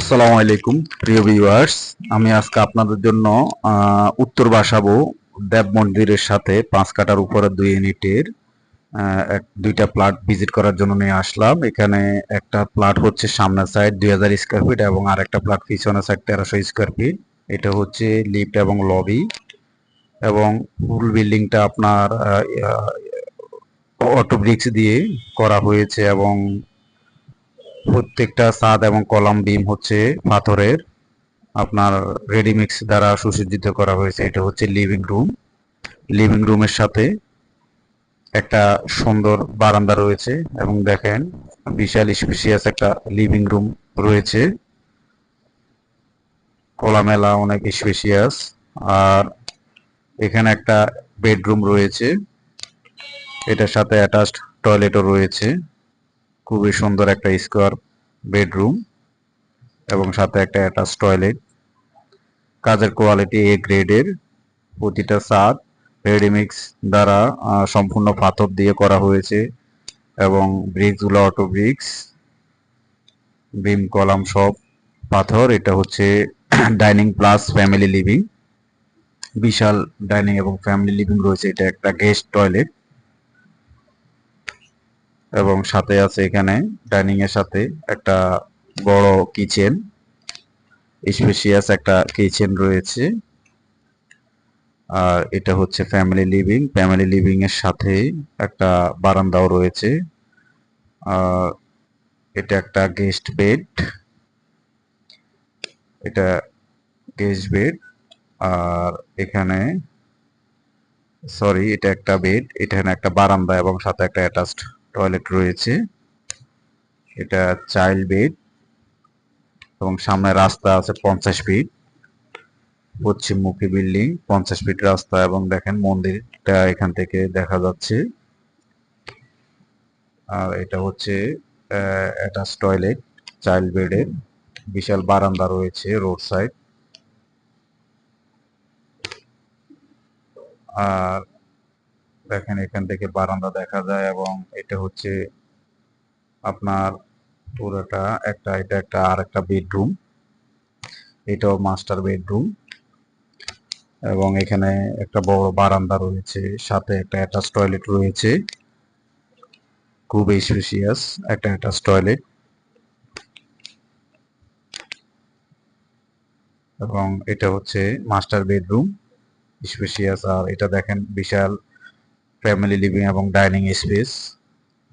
আসসালামু আলাইকুম, প্রিয় ভিউয়ার্স আমি আজকে আপনাদের জন্য উত্তর বাসাবো দেব মন্দিরের সাথে পাঁচ কাটার উপরে দুই ইউনিটের দুইটা প্লাট ভিজিট করার জন্য নিয়ে আসলাম। এখানে একটা প্লাট হচ্ছে সামনের সাইড দুই হাজার স্কোয়ার ফিট এবং আরেকটা প্লাট পিছনের সাইড তেরোশো স্কোয়ার ফিট এটা হচ্ছে লিফট এবং লবি এবং ফুল বিল্ডিংটা আপনার অটো ব্রিক্স দিয়ে করা হয়েছে এবং প্রত্যেকটা ছাদ এবং কলাম বিম হচ্ছে পাথরের। আপনার রেডিমিক্স দ্বারা সুসজ্জিত করা হয়েছে। এটা হচ্ছে লিভিং রুম লিভিং রুমের সাথে একটা সুন্দর বারান্দা রয়েছে এবং দেখেন বিশাল স্পেশিয়াস একটা লিভিং রুম রয়েছে। খোলামেলা, অনেক স্পেশিয়াস আর এখানে একটা বেডরুম রয়েছে। এটার সাথে অ্যাটাচড টয়লেটও রয়েছে। খুবই সুন্দর একটা স্কোয়ার বেডরুম এবং সাথে একটা অ্যাটাচ টয়লেট কাজের কোয়ালিটি এ গ্রেডের প্রতিটা সাদ রেডিমিক্স দ্বারা সম্পূর্ণ পাথর দিয়ে করা হয়েছে এবং ব্রিক্সগুলো অটো ব্রিক্স বিম কলাম সব পাথর। এটা হচ্ছে ডাইনিং প্লাস ফ্যামিলি লিভিং বিশাল ডাইনিং এবং ফ্যামিলি লিভিং রয়েছে। এটা একটা গেস্ট টয়লেট এবং সাথে আছে এখানে ডাইনিং এর সাথে একটা বড় কিচেন, স্পেশিয়াস একটা কিচেন রয়েছে। আর এটা হচ্ছে ফ্যামিলি লিভিং। ফ্যামিলি লিভিং এর সাথে একটা বারান্দাও রয়েছে। আর এটা একটা গেস্ট বেড। এটা গেস্ট বেড। আর এখানে, সরি, এটা একটা বেড, এখানে একটা বারান্দা এবং সাথে একটা অ্যাটাচড টয়লেট রয়েছে। এটা চাইল্ড বেড এবং সামনে রাস্তা আছে পঞ্চাশ ফিট পশ্চিমমুখী বিল্ডিং, পঞ্চাশ ফিট রাস্তা এবং দেখেন মন্দিরটা এখান থেকে দেখা যাচ্ছে। আর এটা হচ্ছে অ্যাটাচ টয়লেট চাইল্ড বেডের বিশাল বারান্দা রয়েছে রোড সাইড আর দেখেন, এখান থেকে বারান্দা দেখা যায় এবং এটা হচ্ছে আপনার পুরোটা একটা, এটা একটা আর একটা বেডরুম। এটাও মাস্টার বেডরুম এবং এখানে একটা বড় বারান্দা রয়েছে, সাথে একটা অ্যাটাচ টয়লেট রয়েছে। খুব স্পেশিয়াস একটা অ্যাটাচ টয়লেট। এবং এটা হচ্ছে মাস্টার বেডরুম, স্পেশিয়াস। আর এটা দেখেন, বিশাল ফ্যামিলি লিভিং এবং ডাইনিং স্পেস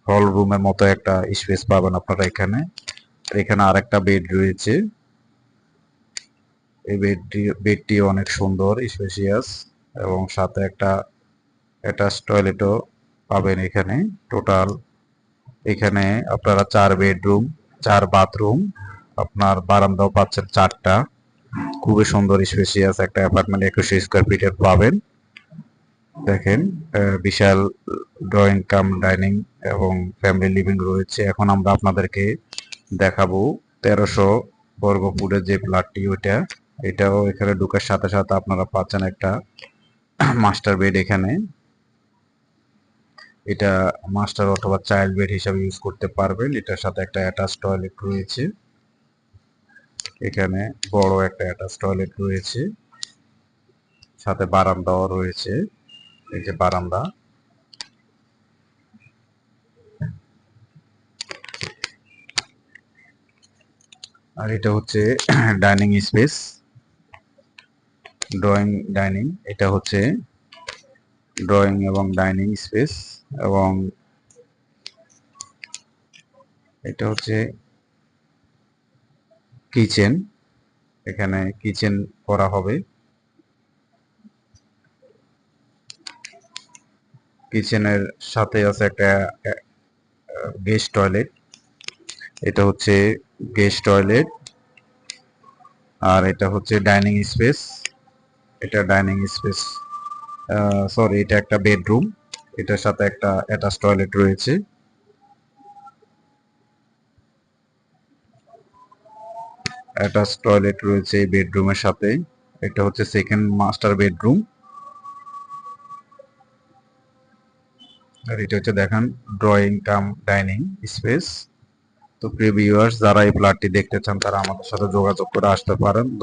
হল রুমের মতো একটা স্পেস পাবেন আপনারা এখানে। এখানে আরেকটা বেড রয়েছে। এই বেডটি বেডটি অনেক সুন্দর স্পেশিয়াস এবং সাথে একটা অ্যাটাচ টয়লেটও পাবেন এখানে টোটাল এখানে আপনারা চার বেডরুম চার বাথরুম আপনার বারান্দাও পাচ্ছেন চারটা। খুবই সুন্দর স্পেশিয়াস একটা অ্যাপার্টমেন্ট একুশে স্কোয়ার ফিটের পাবেন। দেখেন বিশাল ড্রয়িং কাম ডাইনিং এবং ফ্যামিলি লিভিং রয়েছে। এখন আমরা আপনাদেরকে দেখাবো তেরোশো বর্গ ফুটের যে প্লাটটি ওইটা। এটাও এখানে ঢুকার সাথে সাথে আপনারা পাচ্ছেন একটা মাস্টার বেড এখানে। এটা মাস্টার অথবা চাইল্ড বেড হিসাবে ইউজ করতে পারবেন। এটার সাথে একটা অ্যাটাচ টয়লেট রয়েছে। এখানে বড় একটা অ্যাটাচ টয়লেট রয়েছে। সাথে বারান্দাও রয়েছে। এই যে বারান্দা। আর এটা হচ্ছে ডাইনিং স্পেস। ড্রয়িং, ডাইনিং, এটা হচ্ছে ড্রয়িং এবং ডাইনিং স্পেস এবং এটা হচ্ছে কিচেন। এখানে কিচেন করা হবে। কিচেনের সাথে আছে একটা গেস্ট টয়লেট। এটা হচ্ছে গেস্ট টয়লেট। আর এটা হচ্ছে ডাইনিং স্পেস। এটা ডাইনিং স্পেস সরি, এটা একটা বেডরুম। এটার সাথে একটা অ্যাটাচ টয়লেট রয়েছে। অ্যাটাচ টয়লেট রয়েছে এই বেডরুমের সাথে। এটা হচ্ছে সেকেন্ড মাস্টার বেডরুম। আর এটা হচ্ছে দেখেন ড্রয়িং কাম ডাইনিং স্পেস তো প্রিভিউয়ার্স যারা এই ফ্ল্যাটটি দেখতে চান, তারা আমাদের সাথে যোগাযোগ করে আসতে পারেন।